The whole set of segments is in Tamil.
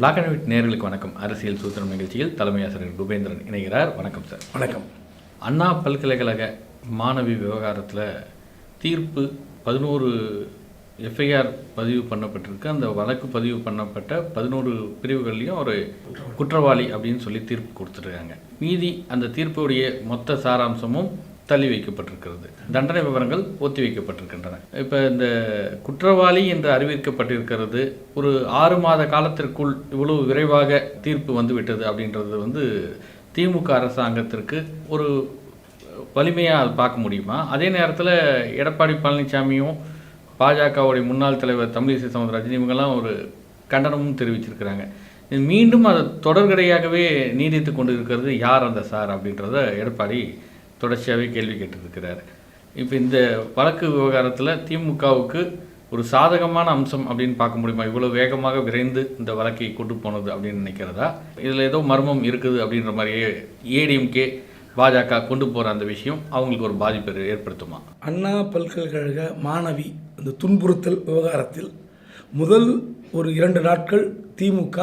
பிளாக் அண்ட் ஒயிட் நேர்களுக்கு வணக்கம். அரசியல் சூத்திரம் நிகழ்ச்சியில் தலைமை ஆசிரியர் குபேந்திரன் இணைகிறார். வணக்கம் சார் வணக்கம். அண்ணா பல்கலைக்கழக மாணவி விவகாரத்தில் தீர்ப்பு பதினோரு எஃப்ஐஆர் பதிவு பண்ணப்பட்டிருக்கு. அந்த வழக்கு பதிவு பண்ணப்பட்ட பதினோரு பிரிவுகள்லையும் ஒரு குற்றவாளி அப்படின்னு சொல்லி தீர்ப்பு கொடுத்துருக்காங்க. மீதி அந்த தீர்ப்புடைய மொத்த சாராம்சமும் தள்ளி வைக்கப்பட்டிருக்கிறது தண்டனை விவரங்கள் ஒத்தி வைக்கப்பட்டிருக்கின்றன இப்போ இந்த குற்றவாளி என்று அறிவிக்கப்பட்டிருக்கிறது ஒரு ஆறு மாத காலத்திற்குள் இவ்வளவு விரைவாக தீர்ப்பு வந்துவிட்டது அப்படின்றது வந்து திமுக அரசாங்கத்திற்கு ஒரு வலிமையாக அது பார்க்க முடியுமா? அதே நேரத்தில் எடப்பாடி பழனிசாமியும் பாஜகவுடைய முன்னாள் தலைவர் தமிழிசை சவுந்தரராஜன் இவங்கெல்லாம் ஒரு கண்டனமும் தெரிவிச்சிருக்கிறாங்க. மீண்டும் அதை தொடர்கடையாகவே நீடித்து கொண்டு இருக்கிறது யார் அந்த சார் அப்படின்றத எடப்பாடி தொடர்ச்சியாகவே கேள்வி கேட்டிருக்கிறார். இப்போ இந்த வழக்கு விவகாரத்தில் திமுகவுக்கு ஒரு சாதகமான அம்சம் அப்படின்னு பார்க்க முடியுமா? இவ்வளோ வேகமாக விரைந்து இந்த வழக்கை கொண்டு போனது அப்படின்னு நினைக்கிறதா? இதில் ஏதோ மர்மம் இருக்குது அப்படின்ற மாதிரியே ஏடிஎம்கே பாஜக கொண்டு போகிற அந்த விஷயம் அவங்களுக்கு ஒரு பாதிப்பை ஏற்படுத்துமா? அண்ணா பல்கலைக்கழக மாணவி அந்த துன்புறுத்தல் விவகாரத்தில் முதல் ஒரு இரண்டு நாட்கள் திமுக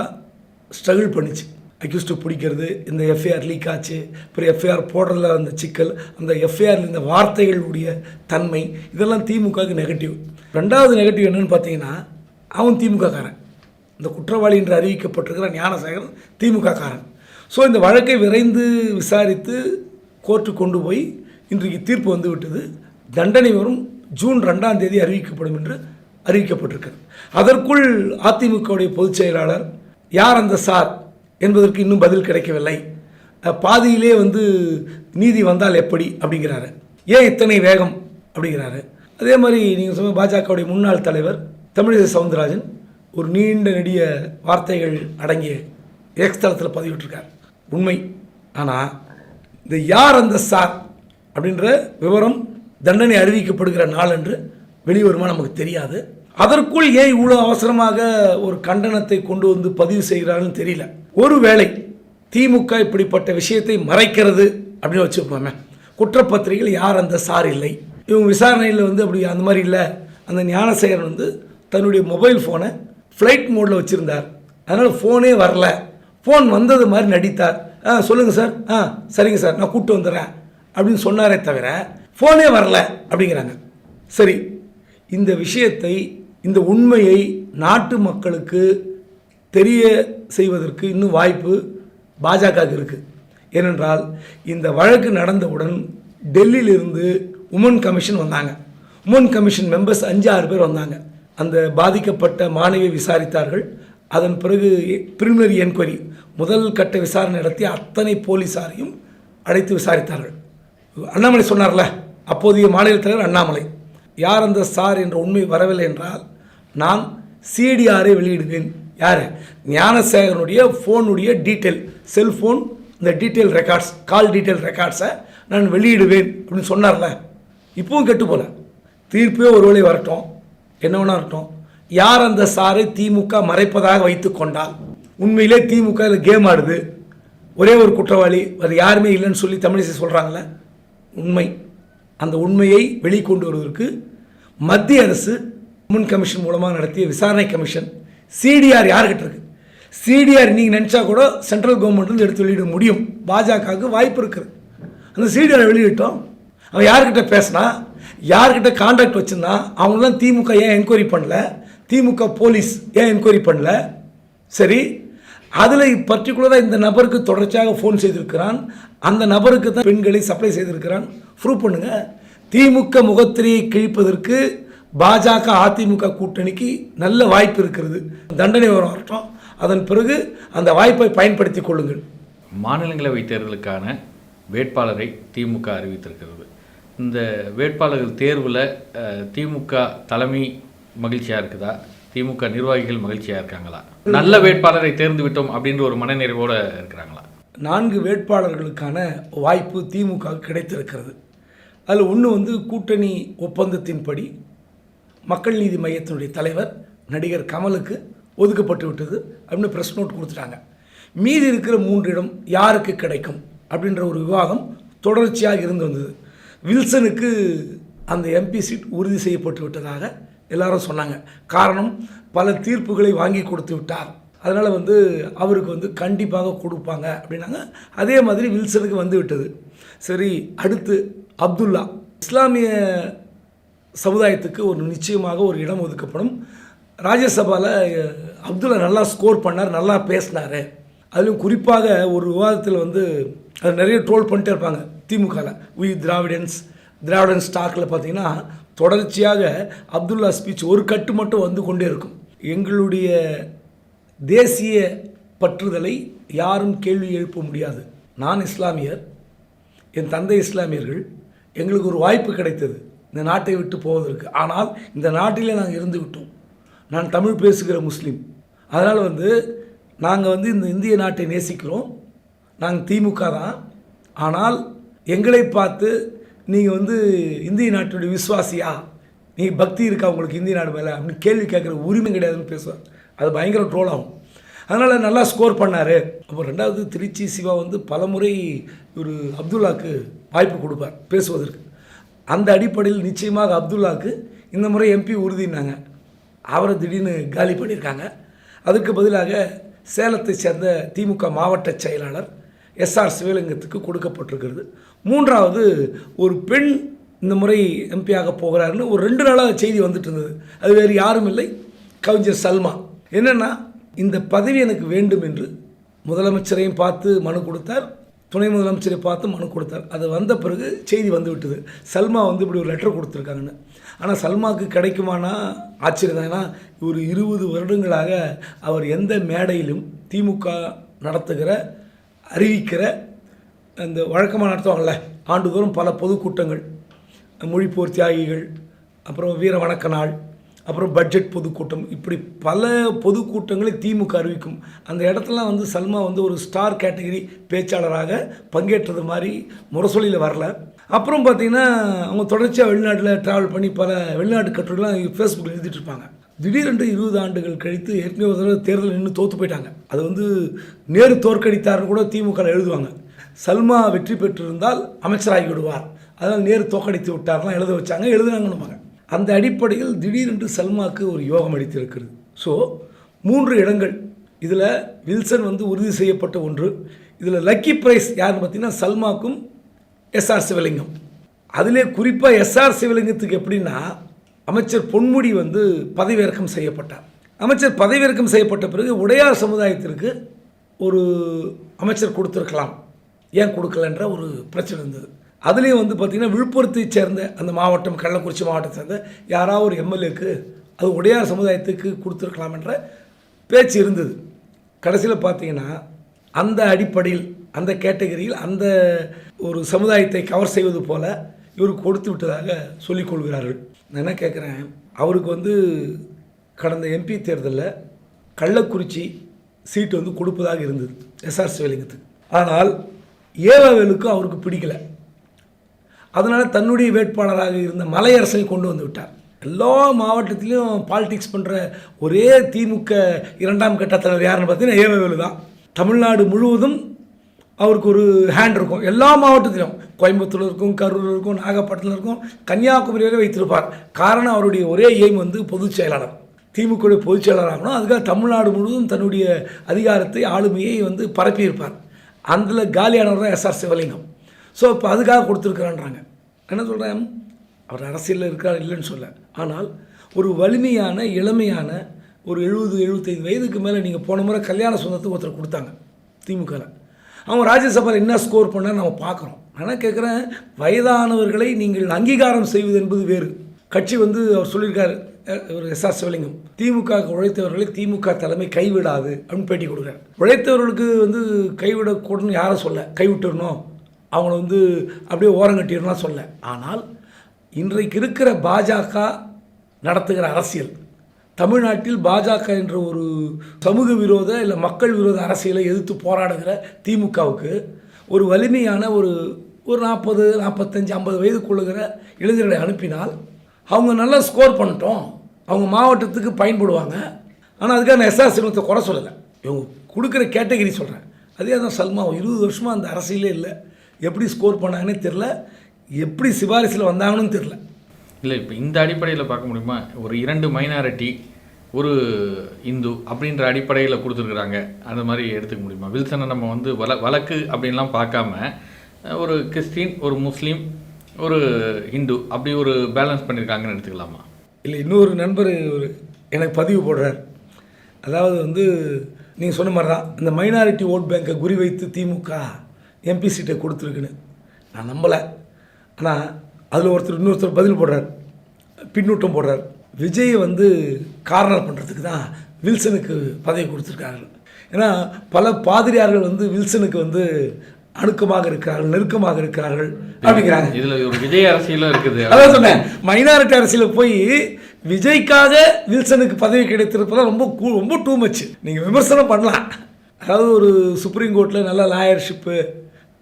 ஸ்ட்ரகிள் பண்ணிச்சு. அக்யூஸ்டு பிடிக்கிறது இந்த எஃப்ஐஆர் லீக் ஆச்சு. அப்புறம் எஃப்ஐஆர் போடுறதுல அந்த சிக்கல் அந்த எஃப்ஐஆர் இந்த வார்த்தைகளுடைய தன்மை இதெல்லாம் திமுகவுக்கு நெகட்டிவ் ரெண்டாவது நெகட்டிவ் என்னென்னு பார்த்தீங்கன்னா அவன் திமுககாரன் இந்த குற்றவாளி என்று அறிவிக்கப்பட்டிருக்கிற ஞானசேகரன் திமுக காரன் ஸோ இந்த வழக்கை விரைந்து விசாரித்து கோர்ட்டு கொண்டு போய் இன்றைக்கு தீர்ப்பு வந்துவிட்டது தண்டனை வரும் ஜூன் ரெண்டாம் தேதி அறிவிக்கப்படும் என்று அறிவிக்கப்பட்டிருக்கிறது. அதற்குள் அதிமுகவுடைய பொதுச் செயலாளர் யார் அந்த சார்? என்பதற்கு இன்னும் பதில் கிடைக்கவில்லை. பாதியிலே வந்து நீதி வந்தால் எப்படி? அப்படிங்கிறாரு. ஏன் இத்தனை வேகம்? அப்படிங்கிறாரு. அதே மாதிரி நீங்கள் சொன்ன பாஜகவுடைய முன்னாள் தலைவர் தமிழிசை சவுந்தரராஜன் ஒரு நீண்ட நெடிய வார்த்தைகள் அடங்கிய எக்ஸ் தளத்தில் பதிவிட்டிருக்கார். உண்மை. ஆனால் இந்த யார் அந்த சார்? அப்படின்ற விவரம் தண்டனை அறிவிக்கப்படுகிற நாள் என்று வெளிவருமா நமக்கு தெரியாது. அதற்குள் ஏன் இவ்வளோ அவசரமாக ஒரு கண்டனத்தை கொண்டு வந்து பதிவு செய்கிறாருன்னு தெரியல. ஒருவேளை திமுக இப்படிப்பட்ட விஷயத்தை மறைக்கிறது அப்படின்னு வச்சுப்போமே குற்றப்பத்திரிகையில் யார் அந்த சார் இல்லை? இவங்க விசாரணையில் வந்து அப்படி அந்த மாதிரி இல்லை. அந்த ஞானசேகரன் வந்து தன்னுடைய மொபைல் ஃபோனை ஃப்ளைட் மோடில் வச்சுருந்தார். அதனால் ஃபோனே வரல. ஃபோன் வந்தது மாதிரி நடித்தார். ஆ சொல்லுங்கள் சார். ஆ சரிங்க சார். நான் கூப்பிட்டு வந்துடுறேன். அப்படின்னு சொன்னாரே தவிர ஃபோனே வரல அப்படிங்கிறாங்க. சரி இந்த விஷயத்தை இந்த உண்மையை நாட்டு மக்களுக்கு தெரிய செய்வதற்கு இன்னும் வாய்ப்பு பாஜகவுக்கு இருக்குது ஏனென்றால் இந்த வழக்கு நடந்தவுடன் டெல்லியிலிருந்து உமன் கமிஷன் வந்தாங்க. உமன் கமிஷன் மெம்பர்ஸ் அஞ்சு ஆறு பேர் வந்தாங்க. அந்த பாதிக்கப்பட்ட மாணவியை விசாரித்தார்கள். அதன் பிறகு பிரிமினரி என்கொயரி முதல் கட்ட விசாரணை நடத்தி அத்தனை போலீஸாரையும் அழைத்து விசாரித்தார்கள். அண்ணாமலை சொன்னார்ல அப்போதைய மாநில தலைவர் அண்ணாமலை யார் அந்த சார் என்ற உண்மை வரவில்லை என்றால் நான் சிடிஆரை வெளியிடுவேன். யார்? ஞானசேகரனுடைய ஃபோனுடைய டீட்டெயில் செல்ஃபோன் இந்த டீட்டெயில் ரெக்கார்ட்ஸ் கால் டீட்டெயில் ரெக்கார்ட்ஸை நான் வெளியிடுவேன் அப்படின்னு சொன்னார்ல. இப்பவும் கெட்டு போல. தீர்ப்பே ஒருவேளை வரட்டும். என்ன வேணா இருக்கட்டும். யார் அந்த சாரை திமுக மறைப்பதாக வைத்து கொண்டால்? உண்மையிலே திமுக இதில் கேம் ஆடுது. ஒரே ஒரு குற்றவாளி அது யாருமே இல்லைன்னு சொல்லி தமிழிசை சொல்கிறாங்களே உண்மை. அந்த உண்மையை வெளிக்கொண்டு வருவதற்கு மத்திய அரசு முன் கமிஷன் மூலமாக நடத்திய விசாரணை கமிஷன் சிடிஆர் யார்கிட்ட இருக்கு? சிடிஆர் நீங்கள் நினச்சா கூட சென்ட்ரல் கவர்மெண்ட் வந்து எடுத்து வெளியிட முடியும். பாஜகவுக்கு வாய்ப்பு இருக்குது. அந்த சிடிஆரை வெளியிட்டோம். அவன் யார்கிட்ட பேசினா யார்கிட்ட கான்டாக்ட் வச்சுருந்தான் அவங்களாம் திமுக ஏன் என்கொயரி பண்ணல? திமுக போலீஸ் ஏன் என்கொயரி பண்ணல? சரி அதில் பர்டிகுலராக இந்த நபருக்கு தொடர்ச்சியாக ஃபோன் செய்திருக்கிறான். அந்த நபருக்கு தான் பெண்களை சப்ளை செய்திருக்கிறான். ப்ரூவ் பண்ணுங்கள் திமுக முகத்திரையை கிழிப்பதற்கு பாஜக அதிமுக கூட்டணிக்கு நல்ல வாய்ப்பு இருக்கிறது. தண்டனை வரட்டும் அதன் பிறகு அந்த வாய்ப்பை பயன்படுத்தி கொள்ளுங்கள். மாநிலங்களவை தேர்தலுக்கான வேட்பாளரை திமுக அறிவித்திருக்கிறது. இந்த வேட்பாளர்கள் தேர்வில் திமுக தலைமை மகிழ்ச்சியாக இருக்குதா? திமுக நிர்வாகிகள் மகிழ்ச்சியாக இருக்காங்களா? நல்ல வேட்பாளரை தேர்ந்து விட்டோம் அப்படின்ற ஒரு மனநிறைவோடு இருக்கிறாங்களா? நான்கு வேட்பாளர்களுக்கான வாய்ப்பு திமுக கிடைத்திருக்கிறது. அதில் ஒன்று வந்து கூட்டணி ஒப்பந்தத்தின்படி மக்கள் நீதி மையத்தினுடைய தலைவர் நடிகர் கமலுக்கு ஒதுக்கப்பட்டு விட்டது அப்படின்னு ப்ரெஸ் நோட் கொடுத்துட்டாங்க. மீதி இருக்கிற மூன்று இடம் யாருக்கு கிடைக்கும் அப்படின்ற ஒரு விவாதம் தொடர்ச்சியாக இருந்து வந்தது. வில்சனுக்கு அந்த எம்பி சீட் உறுதி செய்யப்பட்டு விட்டதாக எல்லாரும் சொன்னாங்க. காரணம் பல தீர்ப்புகளை வாங்கி கொடுத்து விட்டார். அதனால் வந்து அவருக்கு வந்து கண்டிப்பாக கொடுப்பாங்க அப்படின்னாங்க. அதே மாதிரி வில்சனுக்கு வந்து விட்டது. சரி அடுத்து அப்துல்லா. இஸ்லாமிய சமுதாயத்துக்கு ஒரு நிச்சயமாக ஒரு இடம் ஒதுக்கப்படும். ராஜ்யசபாவில் அப்துல்லா நல்லா ஸ்கோர் பண்ணார் நல்லா பேசினார். அதுலேயும் குறிப்பாக ஒரு விவாதத்தில் வந்து அது நிறைய ட்ரோல் பண்ணிட்டே இருப்பாங்க. திமுகவில் வி திராவிடன்ஸ் திராவிடன் ஸ்டாக்கில் பார்த்தீங்கன்னா தொடர்ச்சியாக அப்துல்லா ஸ்பீச் ஒரு கட்டு மட்டும் வந்து கொண்டே இருக்கும். எங்களுடைய தேசிய பற்றுதலை யாரும் கேள்வி எழுப்ப முடியாது. நான் இஸ்லாமியர் என் தந்தை இஸ்லாமியர்கள் எங்களுக்கு ஒரு வாய்ப்பு கிடைத்தது. இந்த நாட்டை விட்டு போவதற்கு. ஆனால் இந்த நாட்டிலே நாங்கள் இருந்து விட்டோம் நான் தமிழ் பேசுகிற முஸ்லீம். அதனால் வந்து நாங்கள் வந்து இந்த இந்திய நாட்டை நேசிக்கிறோம். நாங்கள் திமுக தான். ஆனால் எங்களை பார்த்து நீங்கள் வந்து இந்திய நாட்டுடைய விசுவாசியா? நீ பக்தி இருக்கா உங்களுக்கு இந்திய நாடு மேலே? அப்படின்னு கேள்வி கேட்குற உரிமை கிடையாதுன்னு பேசுவார். அது பயங்கர ட்ரோல் ஆகும். அதனால் நல்லா ஸ்கோர் பண்ணார். அப்போ ரெண்டாவது திருச்சி சிவா வந்து பலமுறை ஒரு அப்துல்லாக்கு வாய்ப்பு கொடுப்பார் பேசுவதற்கு. அந்த அடிப்படையில் நிச்சயமாக அப்துல்லாக்கு இந்த முறை எம்பி உறுதினாங்க. அவரை திடீர்னு காலி பண்ணியிருக்காங்க. அதுக்கு பதிலாக சேலத்தை சேர்ந்த திமுக மாவட்ட செயலாளர் எஸ்ஆர் சிவலிங்கத்துக்கு கொடுக்கப்பட்டிருக்கிறது. மூன்றாவது ஒரு பெண் இந்த முறை எம்பியாக போகிறாருன்னு ஒரு ரெண்டு நாளாக செய்தி வந்துட்டு இருந்தது. அது வேறு யாரும் இல்லை கவிஞர் சல்மா. என்னென்னா இந்த பதவி எனக்கு வேண்டும் என்று முதலமைச்சரையும் பார்த்து மனு கொடுத்தார். துணை முதலமைச்சரை பார்த்து மனு கொடுத்தார். அது வந்த பிறகு செய்தி வந்து விட்டது. சல்மா வந்து இப்படி ஒரு லெட்டர் கொடுத்துருக்காங்கன்னு. ஆனால் சல்மாவுக்கு கிடைக்குமானா? ஆச்சரியம் தான் ஏன்னா ஒரு இருபது வருடங்களாக அவர் எந்த மேடையிலும் திமுக நடத்துகிற அறிவிக்கிற அந்த வழக்கமாக நடத்துவாங்கள்ல ஆண்டுதோறும் பல பொதுக்கூட்டங்கள் மொழிப்போர் தியாகிகள் அப்புறம் வீர வணக்க நாள் அப்புறம் பட்ஜெட் பொதுக்கூட்டம். இப்படி பல பொதுக்கூட்டங்களை திமுக அறிவிக்கும். அந்த இடத்துலலாம் வந்து சல்மா வந்து ஒரு ஸ்டார் கேட்டகரி பேச்சாளராக பங்கேற்றது மாதிரி முரசொலியில் வரல. அப்புறம் பார்த்தீங்கன்னா அவங்க தொடர்ச்சியாக வெளிநாட்டில் ட்ராவல் பண்ணி பல வெளிநாட்டு கட்டுரைலாம் ஃபேஸ்புக்கில் எழுதிட்டு இருப்பாங்க. திடீரென்று இருபது ஆண்டுகள் கழித்து ஏற்கனவே ஒரு தடவை தேர்தல் நின்று தோற்று போயிட்டாங்க. அது வந்து நேரு தோற்கடித்தார்னு கூட திமுக எழுதுவாங்க. சல்மா வெற்றி பெற்றிருந்தால் அமைச்சராகி விடுவார். அதனால் நேரு தோற்கடித்து விட்டார்லாம் எழுத வச்சாங்க எழுதுனாங்கன்னு அந்த அடிப்படையில் திடீரென்று சல்மாக்கு ஒரு யோகம் அளித்திருக்கிறது. ஸோ மூன்று இடங்கள். இதில் வில்சன் வந்து உறுதி செய்யப்பட்ட ஒன்று. இதில் லக்கி ப்ரைஸ் யாருன்னு பார்த்தீங்கன்னா சல்மாக்கும் எஸ்ஆர் சிவலிங்கம். அதிலே குறிப்பாக எஸ்ஆர் சிவலிங்கத்துக்கு எப்படின்னா அமைச்சர் பொன்முடி வந்து பதவியிறக்கம் செய்யப்பட்டார். அமைச்சர் பதவியிறக்கம் செய்யப்பட்ட பிறகு உடையார் சமுதாயத்திற்கு ஒரு அமைச்சர் கொடுத்துருக்கலாம். ஏன் கொடுக்கலன்ற ஒரு பிரச்சனை இருந்தது. அதுலேயும் வந்து பார்த்திங்கன்னா விழுப்புரத்தை சேர்ந்த அந்த மாவட்டம் கள்ளக்குறிச்சி மாவட்டத்தை சேர்ந்த யாராவது ஒரு எம்எல்ஏக்கு அது உடையார் சமுதாயத்துக்கு கொடுத்துருக்கலாம்ன்ற பேச்சு இருந்தது. கடைசியில் பார்த்தீங்கன்னா அந்த அடிப்படையில் அந்த கேட்டகரியில் அந்த ஒரு சமுதாயத்தை கவர் செய்வது போல் இவருக்கு கொடுத்து விட்டதாக சொல்லிக் கொள்கிறார்கள். நான் என்ன கேட்குறேன் அவருக்கு வந்து கடந்த எம்பி தேர்தலில் கள்ளக்குறிச்சி சீட்டு வந்து கொடுப்பதாக இருந்தது. எஸ்ஆர் சிவலிங்கத்துக்கு. ஆனால் ஏவாவேலுக்கும் அவருக்கு பிடிக்கலை. அதனால் தன்னுடைய வேட்பாளராக இருந்த மலையரசை கொண்டு வந்து விட்டார். எல்லா மாவட்டத்திலையும் பாலிடிக்ஸ் பண்ணுற ஒரே திமுக இரண்டாம் கட்ட தலைவர் யாருன்னு பார்த்தீங்கன்னா ஏவவேலு தான் தமிழ்நாடு முழுவதும் அவருக்கு ஒரு ஹேண்ட் இருக்கும். எல்லா மாவட்டத்திலும். கோயம்புத்தூர் இருக்கும் கரூர் இருக்கும் நாகப்பட்டினம் இருக்கும் கன்னியாகுமரி வரை வைத்திருப்பார். காரணம் அவருடைய ஒரே எய்ம் வந்து பொதுச் செயலாளர். திமுக பொதுச் செயலாளராகணும் அதுக்காக தமிழ்நாடு முழுவதும் தன்னுடைய அதிகாரத்தை ஆளுமையை வந்து பரப்பியிருப்பார். அதில் காலியானவர் தான் எஸ்ஆர் சிவலிங்கம். ஸோ இப்போ அதுக்காக கொடுத்துருக்குறான்றாங்க. என்ன சொல்கிறேன் அவர் அரசியலில் இருக்கார் இல்லைன்னு சொல்ல. ஆனால் ஒரு வலிமையான இளமையான ஒரு எழுபது எழுபத்தைந்து வயதுக்கு மேலே நீங்கள் போன முறை கல்யாண சொந்தத்துக்கு ஒருத்தர் கொடுத்தாங்க திமுகவில் அவன் ராஜ்யசபாவில் என்ன ஸ்கோர் பண்ணார் நம்ம பார்க்குறோம். ஆனால் கேட்குறேன் வயதானவர்களை நீங்கள் அங்கீகாரம் செய்வது என்பது வேறு. கட்சி வந்து அவர் சொல்லியிருக்காரு ஒரு ஒரு எஸ்ஆர் சிவலிங்கம் திமுக உழைத்தவர்களை திமுக தலைமை கைவிடாது அப்படின்னு பேட்டி கொடுக்குறாரு. உழைத்தவர்களுக்கு வந்து கைவிடக்கூடன்னு யாரை சொல்ல கைவிட்டுறணும் அவங்கள வந்து அப்படியே ஓரங்கட்டிடலாம் சொல்ல. ஆனால் இன்றைக்கு இருக்கிற பாஜக நடத்துகிற அரசியல் தமிழ்நாட்டில் பாஜக என்ற ஒரு சமூக விரோத இல்லை மக்கள் விரோத அரசியலை எதிர்த்து போராடுகிற திமுகவுக்கு ஒரு வலிமையான ஒரு ஒரு நாற்பது நாற்பத்தஞ்சு ஐம்பது வயதுக்குள்ளுகிற இளைஞர்களை அனுப்பினால் அவங்க நல்லா ஸ்கோர் பண்ணிட்டோம். அவங்க மாவட்டத்துக்கு பயன்படுவாங்க. ஆனால் அதுக்காக நான் எஸ்ஆர் சிவத்தை குறை சொல்லலை. இவங்க கொடுக்குற கேட்டகரி சொல்கிறேன் அதே தான் சல்மா இருபது வருஷமாக அந்த அரசியலே இல்லை. எப்படி ஸ்கோர் பண்ணாங்கன்னே தெரில எப்படி சிபாரிசில் வந்தாங்கன்னு தெரில இல்லை இப்போ இந்த அடிப்படையில் பார்க்க முடியுமா? ஒரு இரண்டு மைனாரிட்டி ஒரு இந்து அப்படின்ற அடிப்படையில் கொடுத்துருக்குறாங்க. அந்த மாதிரி எடுத்துக்க முடியுமா? வில்சனை நம்ம வந்து வழ வழக்கு அப்படின்லாம் பார்க்காம ஒரு கிறிஸ்டின் ஒரு முஸ்லீம் ஒரு ஹிந்து அப்படி ஒரு பேலன்ஸ் பண்ணியிருக்காங்கன்னு எடுத்துக்கலாமா? இல்லை இன்னொரு நண்பர் ஒரு எனக்கு பதிவு போடுறார். அதாவது வந்து நீங்கள் சொன்ன மாதிரி தான் இந்த மைனாரிட்டி ஓட் பேங்கை குறிவைத்து திமுக எம்பி சீட்டை கொடுத்துருக்குன்னு. நான் நம்பலை. ஆனால் அதில் ஒருத்தர் இன்னொருத்தர் பதில் போடுறார். பின்னூட்டம் போடுறார். விஜய் வந்து கார்னர் பண்ணுறதுக்கு தான் வில்சனுக்கு பதவி கொடுத்துருக்காங்க ஏன்னா பல பாதிரியார்கள் வந்து வில்சனுக்கு வந்து அணுக்கமாக இருக்கிறார்கள் நெருக்கமாக இருக்கிறார்கள் அப்படிங்கிறாங்க. இதில் ஒரு விஜய் அரசியலும் இருக்குது. அதான் சொன்னேன். மைனாரிட்டி அரசியலில் போய் விஜய்க்காக வில்சனுக்கு பதவி கிடைத்திருப்பதெல்லாம் ரொம்ப கூ ரொம்ப டூ மச் நீங்கள் விமர்சனம் பண்ணலாம். அதாவது ஒரு சுப்ரீம் கோர்ட்டில் நல்ல லாயர்ஷிப்பு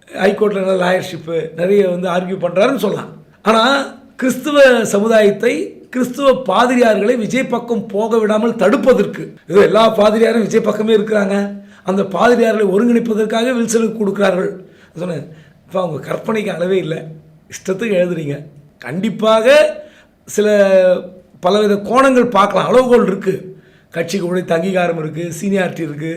ஹைகோர்ட்டில் நல்ல லாயர்ஷிப்பு நிறைய வந்து ஆர்கியூ பண்ணுறாருன்னு சொல்லலாம். ஆனால் கிறிஸ்துவ சமுதாயத்தை கிறிஸ்துவ பாதிரியார்களை விஜய் பக்கம் போக விடாமல் தடுப்பதற்கு இது எல்லா பாதிரியாரும் விஜய் பக்கமே இருக்கிறாங்க. அந்த பாதிரியார்களை ஒருங்கிணைப்பதற்காக வில்சலுக்கு கொடுக்குறார்கள். சொன்னேன் இப்போ அவங்க கற்பனைக்கு அளவே இல்லை. இஷ்டத்துக்கு எழுதுறீங்க. கண்டிப்பாக சில பலவித கோணங்கள் பார்க்கலாம். அளவுகோல் இருக்குது கட்சிக்கு உடைய அங்கீகாரம் இருக்குது சீனியாரிட்டி இருக்குது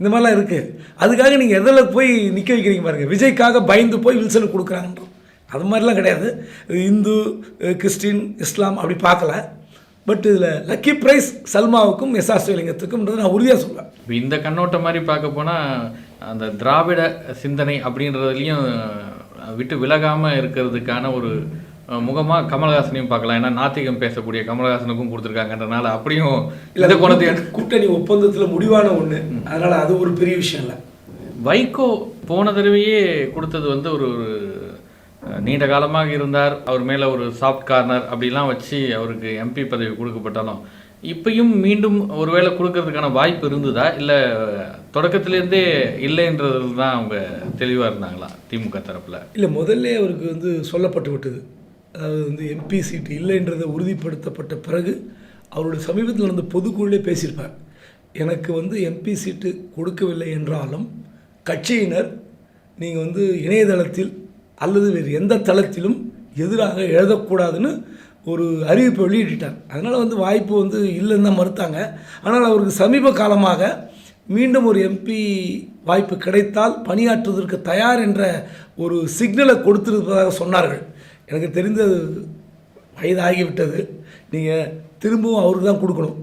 இந்த மாதிரிலாம் இருக்குது அதுக்காக நீங்கள் எதில் போய் நிற்க வைக்கிறீங்க பாருங்கள் விஜய்க்காக பயந்து போய் வில்சனுக்கு கொடுக்குறாங்கன்றோம். அது மாதிரிலாம் கிடையாது. இந்து கிறிஸ்டின் இஸ்லாம் அப்படி பார்க்கல. பட் இதில் லக்கி ப்ரைஸ் சல்மாவுக்கும் எஸ்ஆர் நான் உறுதியாக சொல்லுவேன் இப்போ இந்த கண்ணோட்டம் மாதிரி பார்க்க போனால் அந்த திராவிட சிந்தனை அப்படின்றதுலையும் விட்டு விலகாமல் இருக்கிறதுக்கான ஒரு முகமாக கமலஹாசனையும் பார்க்கலாம். ஏன்னா நாத்திகம் பேசக்கூடிய கமலஹாசனுக்கும் கொடுத்துருக்காங்கன்றனால அப்படியும் இந்த குணத்தையும் கூட்டணி ஒப்பந்தத்தில் முடிவான ஒன்று அதனால் அது ஒரு பெரிய விஷயம் இல்லை. வைகோ போன தடவையே கொடுத்தது வந்து ஒரு ஒரு நீண்ட காலமாக இருந்தார். அவர் மேலே ஒரு சாஃப்ட் கார்னர் அப்படிலாம் வச்சு அவருக்கு எம்பி பதவி கொடுக்கப்பட்டாலும் இப்பயும் மீண்டும் ஒருவேளை கொடுக்கறதுக்கான வாய்ப்பு இருந்ததா? இல்லை தொடக்கத்திலேருந்தே இல்லைன்றது தான் அவங்க தெளிவாக இருந்தாங்களா திமுக தரப்பில்? இல்லை முதல்ல அவருக்கு வந்து சொல்லப்பட்டு விட்டது. அதாவது வந்து எம்பி சீட்டு இல்லைன்றதை உறுதிப்படுத்தப்பட்ட பிறகு அவருடைய சமீபத்தில் நடந்த பொதுக்குழுலே பேசியிருப்பார். எனக்கு வந்து எம்பி சீட்டு கொடுக்கவில்லை என்றாலும் கட்சியினர் நீங்கள் வந்து இணையதளத்தில் அல்லது வேறு எந்த தளத்திலும் எதிராக எழுதக்கூடாதுன்னு ஒரு அறிவிப்பை வெளியிட்டார் அதனால் வந்து வாய்ப்பு வந்து இல்லைன்னு தான் மறுத்தாங்க. ஆனால் அவருக்கு சமீப காலமாக மீண்டும் ஒரு எம்பி வாய்ப்பு கிடைத்தால் பணியாற்றுவதற்கு தயார் என்ற ஒரு சிக்னலை கொடுத்திருப்பதாக சொன்னார்கள். எனக்கு தெரிந்தது வயதாகிவிட்டது. நீங்கள் திரும்பவும் அவருக்கு தான் கொடுக்கணும்.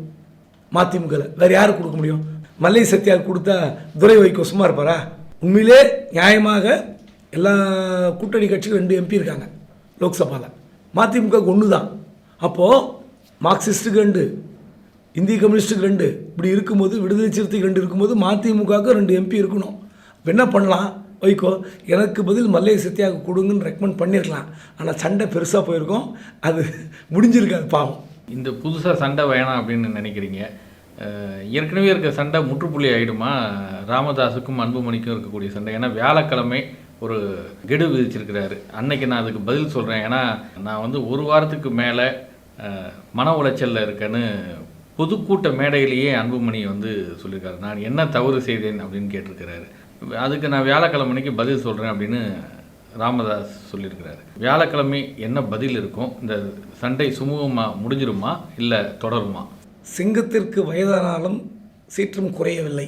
மதிமுகவில் வேறு யாருக்கு கொடுக்க முடியும்? மல்லை சத்யா கொடுத்தா துரை வைக்கோ சும்மா இருப்பாரா? உண்மையிலே நியாயமாக எல்லா கூட்டணி கட்சியும் ரெண்டு எம்பி இருக்காங்க லோக்சபாவில் மதிமுக ஒன்று தான் அப்போது மார்க்சிஸ்ட்டுக்கு ரெண்டு இந்திய கம்யூனிஸ்ட்டுக்கு ரெண்டு. இப்படி இருக்கும்போது விடுதலை சிறுத்தைக்கு ரெண்டு இருக்கும்போது மதிமுகவுக்கு ரெண்டு எம்பி இருக்கணும். என்ன பண்ணலாம்? வைகோ எனக்கு பதில் மல்லைய சத்யாவுக்கு கொடுங்கன்னு ரெக்கமெண்ட் பண்ணியிருக்கலாம் ஆனால் சண்டை பெருசாக போயிருக்கோம். அது முடிஞ்சிருக்காது பாவம். இந்த புதுசாக சண்டை வேணாம் அப்படின்னு நினைக்கிறீங்க. ஏற்கனவே இருக்க சண்டை முற்றுப்புள்ளி ஆகிடுமா ராமதாஸுக்கும் அன்புமணிக்கும் இருக்கக்கூடிய சண்டை. ஏன்னா வியாழக்கிழமை ஒரு கெடு விதிச்சிருக்கிறாரு. அன்னைக்கு நான் அதுக்கு பதில் சொல்கிறேன் ஏன்னா நான் வந்து ஒரு வாரத்துக்கு மேலே மன உளைச்சலில் இருக்கேன்னு பொதுக்கூட்ட மேடையிலேயே அன்புமணி வந்து சொல்லியிருக்காரு நான் என்ன தவறு செய்தேன் அப்படின்னு கேட்டிருக்கிறாரு. அதுக்கு நான் வியாழக்கிழமைக்கு பதில் சொல்கிறேன் அப்படின்னு ராமதாஸ் சொல்லியிருக்கிறாரு. வியாழக்கிழமை என்ன பதில் இருக்கும்? இந்த சண்டை சுமூகமாக முடிஞ்சிருமா? இல்லை தொடருமா? சிங்கத்திற்கு வயதானாலும் சீற்றம் குறையவில்லை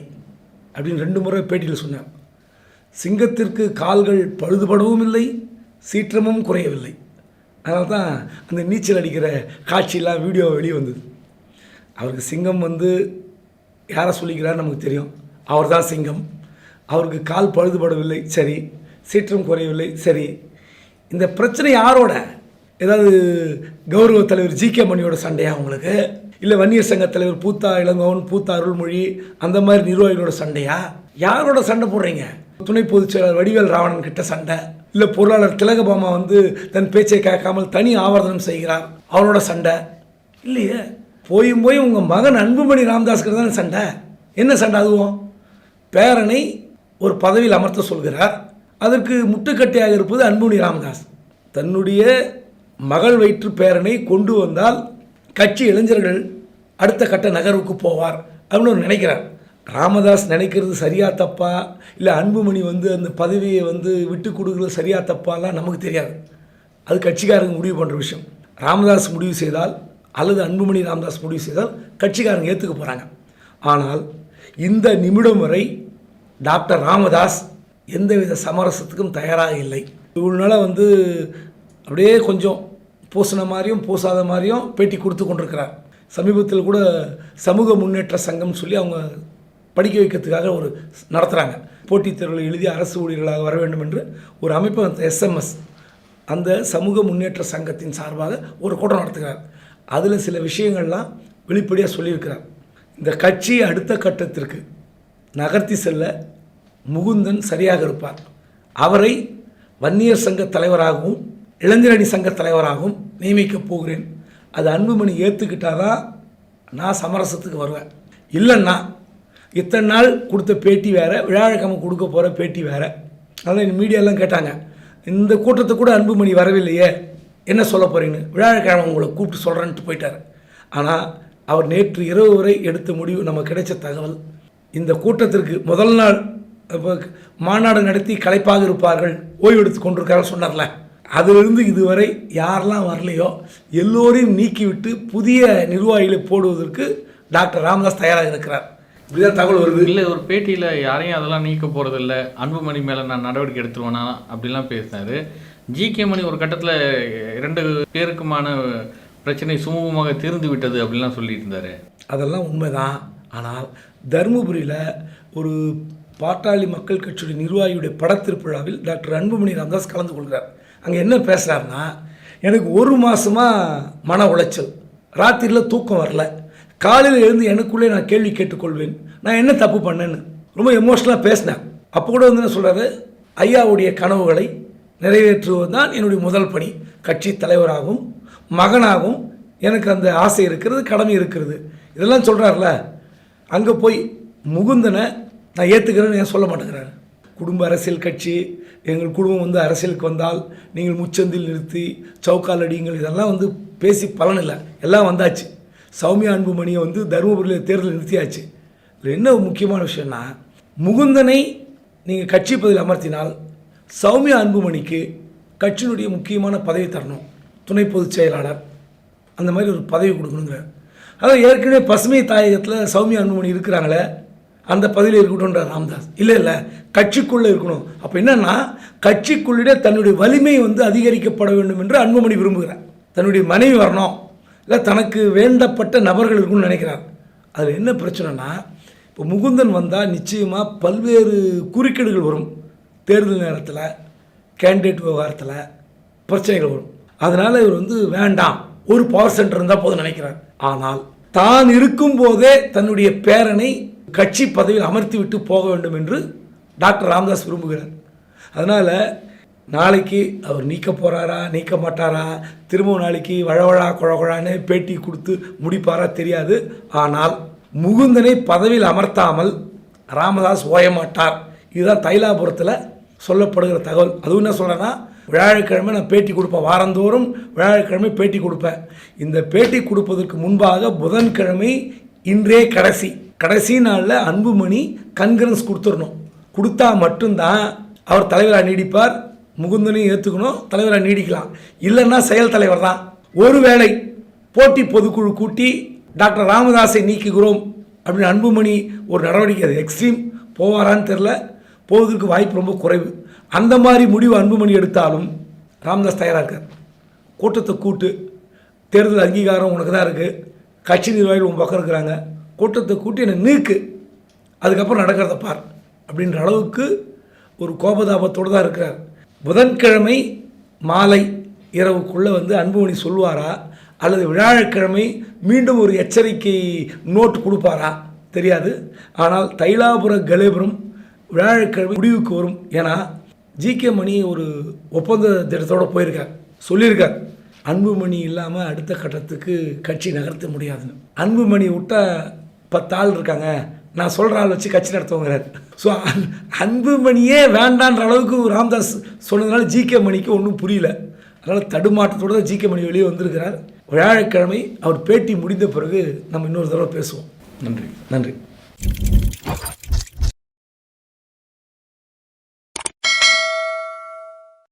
அப்படின்னு ரெண்டு முறை பேட்டியில் சொன்னார். சிங்கத்திற்கு கால்கள் பழுதுபடவும் இல்லை சீற்றமும் குறையவில்லை. அதனால தான் அந்த நீச்சல் அடிக்கிற காட்சியெல்லாம் வீடியோ வெளியே வந்தது. அவருக்கு சிங்கம் வந்து யாரை சொல்லிக்கிறார் நமக்கு தெரியும். அவர் தான் சிங்கம். அவருக்கு கால் பழுதுபடவில்லை. சரி. சீற்றம் குறையவில்லை. சரி. இந்த பிரச்சனை யாரோட? ஏதாவது கௌரவ தலைவர் ஜி கே மணியோட சண்டையா உங்களுக்கு? இல்லை வன்னியர் சங்க தலைவர் பூத்தா இளங்கோவன் பூத்தா அருள்மொழி அந்த மாதிரி நிர்வாகிகளோட சண்டையா? யாரோட சண்டை போடுறீங்க? துணை பொதுச் செயலாளர் வடிவேல் ராவணன் கிட்ட சண்டை. இல்லை பொருளாளர் திலகபாமா வந்து தன் பேச்சை கேட்காமல் தனி ஆவர்த்தனம் செய்கிறார். அவரோட சண்டை. இல்லையே. போயும் போய் உங்கள் மகன் அன்புமணி ராமதாஸ்கிட்ட தானே சண்டை. என்ன சண்டை அதுவும்? பேரனை ஒரு பதவியில் அமர்த்த சொல்கிறார். அதற்கு முட்டுக்கட்டையாக இருப்பது அன்புமணி ராமதாஸ். தன்னுடைய மகள் வயிற்று பேரனை கொண்டு வந்தால் கட்சி இளைஞர்கள் அடுத்த கட்ட நகர்வுக்கு போவார் அப்படின்னு அவர் நினைக்கிறார். ராமதாஸ் நினைக்கிறது சரியா தப்பா? இல்லை அன்புமணி வந்து அந்த பதவியை வந்து விட்டு கொடுக்குறது சரியா தப்பாலாம் நமக்கு தெரியாது. அது கட்சிக்காரங்க முடிவு பண்ணுற விஷயம். ராமதாஸ் முடிவு செய்தால் அல்லது அன்புமணி ராமதாஸ் முடிவு செய்தால் கட்சிக்காரங்க ஏற்றுக்க போகிறாங்க ஆனால் இந்த நிமிடம் வரை டாக்டர் ராமதாஸ் எந்தவித சமரசத்துக்கும் தயாராக இல்லை. இவனால வந்து அப்படியே கொஞ்சம் பூசின மாதிரியும் பூசாத மாதிரியும் பேட்டி கொடுத்து கொண்டிருக்கிறார். சமீபத்தில் கூட சமூக முன்னேற்ற சங்கம் சொல்லி அவங்க படிக்க வைக்கிறதுக்காக ஒரு நடத்துகிறாங்க போட்டித் தேர்வில் எழுதி அரசு ஊழியர்களாக வர வேண்டும் என்று ஒரு அமைப்பு எஸ்எம்எஸ் அந்த சமூக முன்னேற்ற சங்கத்தின் சார்பாக ஒரு கூட்டம் நடத்துகிறார். அதில் சில விஷயங்கள்லாம் வெளிப்படையாக சொல்லியிருக்கிறார். இந்த கட்சி அடுத்த கட்டத்திற்கு நகர்த்தி செல்ல முகுந்தன் சரியாக இருப்பார். அவரை வன்னியர் சங்க தலைவராகவும் இளைஞரணி சங்க தலைவராகவும் நியமிக்கப் போகிறேன். அது அன்புமணி ஏற்றுக்கிட்டாதான் நான் சமரசத்துக்கு வருவேன். இல்லைன்னா இத்தனை நாள் கொடுத்த பேட்டி வேறு விழாழக்கம் கொடுக்க போகிற பேட்டி வேறு. அதான் மீடியாலாம் கேட்டாங்க. இந்த கூட்டத்தை கூட அன்புமணி வரவில்லையே என்ன சொல்ல போகிறீங்கன்னு விழாழக்கிழமை உங்களை கூப்பிட்டு சொல்கிறேன்ட்டு போயிட்டார். ஆனால் அவர் நேற்று இரவு வரை எடுத்த முடிவு நமக்கு கிடைச்ச தகவல். இந்த கூட்டத்திற்கு முதல் நாள் மாநாடு நடத்தி களைப்பாக இருப்பார்கள் ஓய்வு எடுத்து கொண்டிருக்கார்கள் சொன்னார்ல. அதிலிருந்து இதுவரை யாரெல்லாம் வரலையோ எல்லோரையும் நீக்கிவிட்டு புதிய நிர்வாகிகளை போடுவதற்கு டாக்டர் ராமதாஸ் தயாராக இருக்கிறார். இப்படிதான் தகவல் வருது. இல்லை ஒரு பேட்டியில் யாரையும் அதெல்லாம் நீக்க போகிறதில்ல அன்புமணி மேலே நான் நடவடிக்கை எடுத்துருவேனா அப்படிலாம் பேசினாரு. ஜிகே மணி ஒரு கட்டத்தில் இரண்டு பேருக்குமான பிரச்சனை சுமூகமாக தீர்ந்து விட்டது அப்படிலாம் சொல்லிட்டு இருந்தாரு அதெல்லாம் உண்மைதான். ஆனால் தருமபுரியில் ஒரு பாட்டாளி மக்கள் கட்சியுடைய நிர்வாகியுடைய படத்திருப்பிழாவில் டாக்டர் அன்புமணி ராமதாஸ் கலந்து கொள்கிறார். அங்கே என்ன பேசுகிறாருன்னா எனக்கு ஒரு மாதமாக மன உளைச்சல். ராத்திரியில் தூக்கம் வரல. காலையில் எழுந்து எனக்குள்ளே நான் கேள்வி கேட்டுக்கொள்வேன். நான் என்ன தப்பு பண்ணேன்னு ரொம்ப எமோஷ்னலாக பேசினேன் அப்போ கூட வந்து என்ன சொல்கிறாரு ஐயாவுடைய கனவுகளை நிறைவேற்றுவது தான் என்னுடைய முதல் பணி. கட்சி தலைவராகவும் மகனாகவும் எனக்கு அந்த ஆசை இருக்கிறது கடமை இருக்கிறது. இதெல்லாம் சொல்கிறார்ல அங்கே போய் முகுந்தனை நான் ஏற்றுக்கிறேன்னு ஏன் சொல்ல மாட்டேங்கிறாரு? குடும்ப அரசியல் கட்சி எங்கள் குடும்பம் வந்து அரசியலுக்கு வந்தால் நீங்கள் முச்சந்தில் நிறுத்தி சவுக்கால் அடியுங்கள் இதெல்லாம் வந்து பேசி பலன் இல்லை. எல்லாம் வந்தாச்சு. சௌமியா அன்புமணியை வந்து தருமபுரியில் தேர்தல் நிறுத்தியாச்சு. இதில் என்ன முக்கியமான விஷயம்னா முகுந்தனை நீங்கள் கட்சி பதவியில் அமர்த்தினால் சௌமியா அன்புமணிக்கு கட்சியினுடைய முக்கியமான பதவி தரணும். துணை பொதுச் செயலாளர். அந்த மாதிரி ஒரு பதவி கொடுக்கணுங்கிற அதாவது ஏற்கனவே பசுமை தாயகத்தில் சௌமியா அன்புமணி இருக்கிறாங்களே அந்த பதவியில் இருக்கட்டும்ன்ற ராமதாஸ். இல்லை இல்லை கட்சிக்குள்ளே இருக்கணும். அப்போ என்னன்னா கட்சிக்குள்ளிட தன்னுடைய வலிமை வந்து அதிகரிக்கப்பட வேண்டும் என்று அன்புமணி விரும்புகிறார். தன்னுடைய மனைவி வரணும். இல்லை தனக்கு வேண்டப்பட்ட நபர்கள் இருக்கும்னு நினைக்கிறார். அதில் என்ன பிரச்சனைனா இப்போ முகுந்தன் வந்தால் நிச்சயமாக பல்வேறு குறுக்கீடுகள் வரும். தேர்தல் நேரத்தில் கேண்டிடேட் விவகாரத்தில் பிரச்சனைகள் வரும். அதனால் இவர் வந்து வேண்டாம். ஒரு பவர் சென்டர் இருந்தால் போதும் நினைக்கிறார். ஆனால் தான் இருக்கும்போதே தன்னுடைய பேரனை கட்சி பதவியில் அமர்த்தி விட்டு போக வேண்டும் என்று டாக்டர் ராமதாஸ் விரும்புகிறார். அதனால் நாளைக்கு அவர் நீக்க போகிறாரா நீக்க மாட்டாரா திரும்பவும் நாளைக்கு வழவழா குழகுழான்னு பேட்டி கொடுத்து முடிப்பாரா தெரியாது. ஆனால் முகுந்தனை பதவியில் அமர்த்தாமல் ராமதாஸ் ஓய மாட்டார் இதுதான் தைலாபுரத்தில் சொல்லப்படுகிற தகவல். அதுவும் என்ன சொல்கிறேன்னா வியாழக்கிழமை நான் பேட்டி கொடுப்பேன். வாரந்தோறும் வியாழக்கிழமை பேட்டி கொடுப்பேன். இந்த பேட்டி கொடுப்பதற்கு முன்பாக புதன்கிழமை இன்றே கடைசி. கடைசி நாளில் அன்புமணி கன்கரன்ஸ் கொடுத்துடணும். கொடுத்தா மட்டும்தான் அவர் தலைவராக நீடிப்பார். முகுந்தனையும் ஏற்றுக்கணும் தலைவராக நீடிக்கலாம். இல்லைன்னா செயல் தலைவர் தான். ஒருவேளை போட்டி பொதுக்குழு கூட்டி டாக்டர் ராமதாஸை நீக்குகிறோம் அப்படின்னு அன்புமணி ஒரு நடவடிக்கை. அது எக்ஸ்ட்ரீம் போவாரான்னு தெரில போவதற்கு வாய்ப்பு ரொம்ப குறைவு. அந்த மாதிரி முடிவு அன்புமணி எடுத்தாலும் ராம்தாஸ் தயாராக இருக்கார். கூட்டத்தை கூட்டு தேர்தல் அங்கீகாரம் உனக்கு தான் இருக்குது கட்சி நிர்வாகிகள் உன் பக்கம் இருக்கிறாங்க. கூட்டத்தை கூட்டி என்னை நீக்கு. அதுக்கப்புறம் நடக்கிறத பார் அப்படின்ற அளவுக்கு ஒரு கோபதாபத்தோடு தான் இருக்கிறார். புதன்கிழமை மாலை இரவுக்குள்ளே வந்து அன்புமணி சொல்வாரா அல்லது வியாழக்கிழமை மீண்டும் ஒரு எச்சரிக்கை நோட் கொடுப்பாரா? தெரியாது. ஆனால் தைலாபுர கலேபுரம் வியாழக்கிழமை முடிவுக்கு வரும். ஏன்னா ஜிகே மணி ஒரு ஒப்பந்த திட்டத்தோடு போயிருக்கார் சொல்லியிருக்கார். அன்புமணி இல்லாமல் அடுத்த கட்டத்துக்கு கட்சி நகர்த்த முடியாதுன்னு. அன்புமணி விட்டா பத்து ஆள் இருக்காங்க நான் சொல்கிற ஆள் வச்சு கட்சி நடத்துவங்கிறார். ஸோ அன்புமணியே வேண்டான்ற அளவுக்கு ராம்தாஸ் சொன்னதுனால ஜிகே மணிக்கு ஒன்றும் புரியல. அதனால் தடுமாற்றத்தோடு தான் ஜிகே மணி வெளியே வந்திருக்கிறார். வியாழக்கிழமை அவர் பேட்டி முடிந்த பிறகு நம்ம இன்னொரு தடவை பேசுவோம். நன்றி. நன்றி.